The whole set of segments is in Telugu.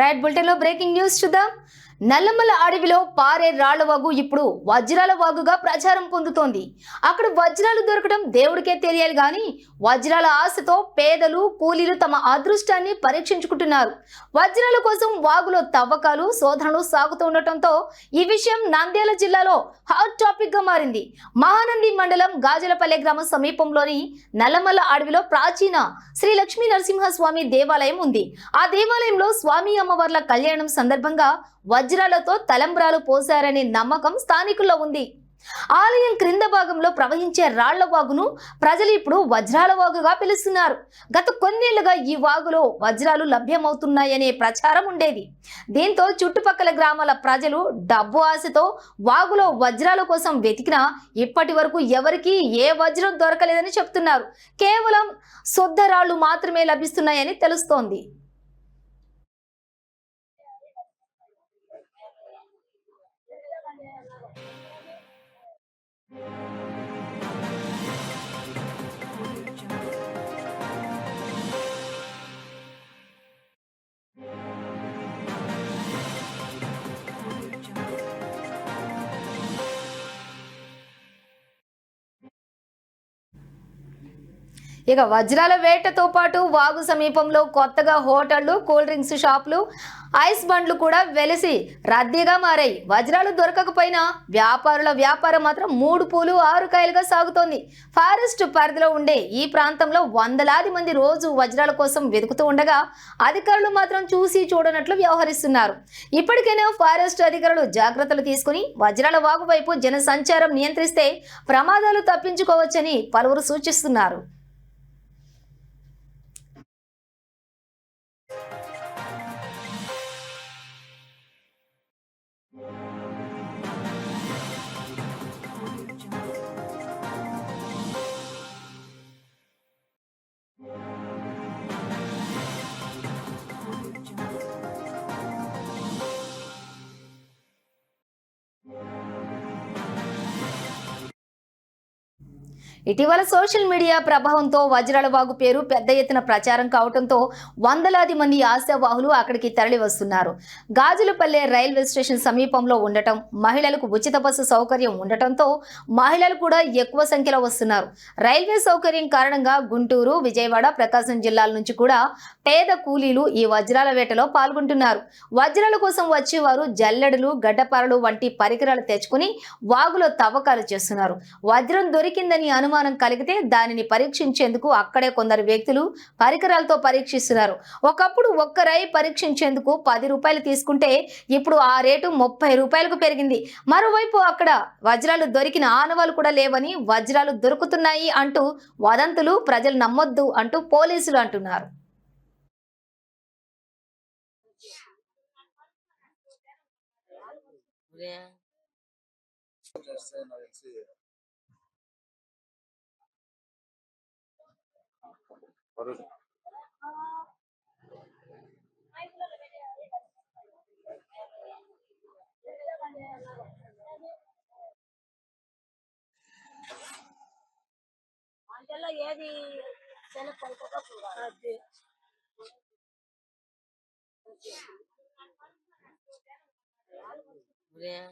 రైట్ బులెటిన్లో బ్రేకింగ్ న్యూస్ చూద్దాం. నల్లమల అడవిలో పారే రాళ్ళ వాగు ఇప్పుడు వజ్రాల వాగుగా ప్రచారం పొందుతోంది. అక్కడ వజ్రాలు దొరకడం దేవుడికే తెలియాలి కానీ వజ్రాల ఆశతో పేదలు కూలీలు తమ అదృష్టాన్ని పరీక్షించుకుంటున్నారు. వజ్రాల కోసం వాగులో తవ్వకాలు శోధనలు సాగుతూ ఉండటంతో ఈ విషయం నంద్యాల జిల్లాలో హాట్ టాపిక్గా మారింది. మహానంది మండలం గాజలపల్లె గ్రామ సమీపంలోని నల్లమల్ల అడవిలో ప్రాచీన శ్రీ లక్ష్మీ నరసింహస్వామి దేవాలయం ఉంది. ఆ దేవాలయంలో స్వామి అమ్మవార్ల కళ్యాణం సందర్భంగా వజ్రాలతో తలంబ్రాలు పోశారనే నమ్మకం స్థానికుల్లో ఉంది. ఆలయం క్రింద భాగంలో ప్రవహించే రాళ్ళ వాగును ప్రజలు ఇప్పుడు వజ్రాల వాగుగా పిలుస్తున్నారు. గత కొన్నేళ్ళుగా ఈ వాగులో వజ్రాలు లభ్యమవుతున్నాయనే ప్రచారం ఉండేది. దీంతో చుట్టుపక్కల గ్రామాల ప్రజలు డబ్బు ఆశతో వాగులో వజ్రాల కోసం వెతికినా ఇప్పటి వరకు ఎవరికీ ఏ వజ్రం దొరకలేదని చెప్తున్నారు. కేవలం శుద్ధ రాళ్ళు మాత్రమే లభిస్తున్నాయని తెలుస్తోంది. ఇక వజ్రాల వేటతో పాటు వాగు సమీపంలో కొత్తగా హోటళ్ళు కూల్ డ్రింక్స్ షాపులు ఐస్ బండ్లు కూడా వెలిసి రద్దీగా మారాయి. వజ్రాలు దొరకకపోయినా వ్యాపారుల వ్యాపారం మాత్రం మూడు పూలు ఆరు కాయలుగా సాగుతోంది. ఫారెస్ట్ పరిధిలో ఉండే ఈ ప్రాంతంలో వందలాది మంది రోజు వజ్రాల కోసం వెతుకుతూ ఉండగా అధికారులు మాత్రం చూసి చూడనట్లు వ్యవహరిస్తున్నారు. ఇప్పటికైనా ఫారెస్ట్ అధికారులు జాగ్రత్తలు తీసుకుని వజ్రాల వాగు వైపు జనసంచారం నియంత్రిస్తే ప్రమాదాలు తప్పించుకోవచ్చని పలువురు సూచిస్తున్నారు. ఇటీవల సోషల్ మీడియా ప్రభావంతో వజ్రాల వాగు పేరు పెద్ద ఎత్తున ప్రచారం కావడంతో వందలాది మంది ఆశావాహులు అక్కడికి తరలి వస్తున్నారు గాజులపల్లె రైల్వే స్టేషన్ సమీపంలో ఉండటం మహిళలకు ఉచిత బస్సు సౌకర్యం ఉండటంతో మహిళలు కూడా ఎక్కువ సంఖ్యలో వస్తున్నారు. రైల్వే సౌకర్యం కారణంగా గుంటూరు విజయవాడ ప్రకాశం జిల్లాల నుంచి కూడా పేద కూలీలు ఈ వజ్రాల వేటలో పాల్గొంటున్నారు. వజ్రాల కోసం వచ్చేవారు జల్లెడలు గడ్డపారలు వంటి పరికరాలు తెచ్చుకుని వాగులో తవ్వకాలు చేస్తున్నారు. వజ్రం దొరికిందని అనుమానం కలిగితే దానిని పరీక్షించేందుకు అక్కడే కొందరు వ్యక్తులు పరికరాలతో పరీక్షిస్తున్నారు. ఒకప్పుడు ఒక్క రై పరీక్షించేందుకు పది రూపాయలు తీసుకుంటే ఇప్పుడు ఆ రేటు ముప్పై రూపాయలకు పెరిగింది. మరోవైపు అక్కడ వజ్రాలు దొరికిన ఆనవాలు కూడా లేవని వజ్రాలు దొరుకుతున్నాయి అంటూ వదంతులు ప్రజలు నమ్మొద్దు అంటూ పోలీసులు అంటున్నారు. ఉదయం చేస్తే నాకు తెలిసి పరుగు. వంటల్లో ఏది కొనుక్కోక చూడాలి ఉదయం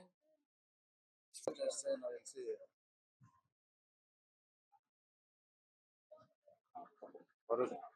Por eso.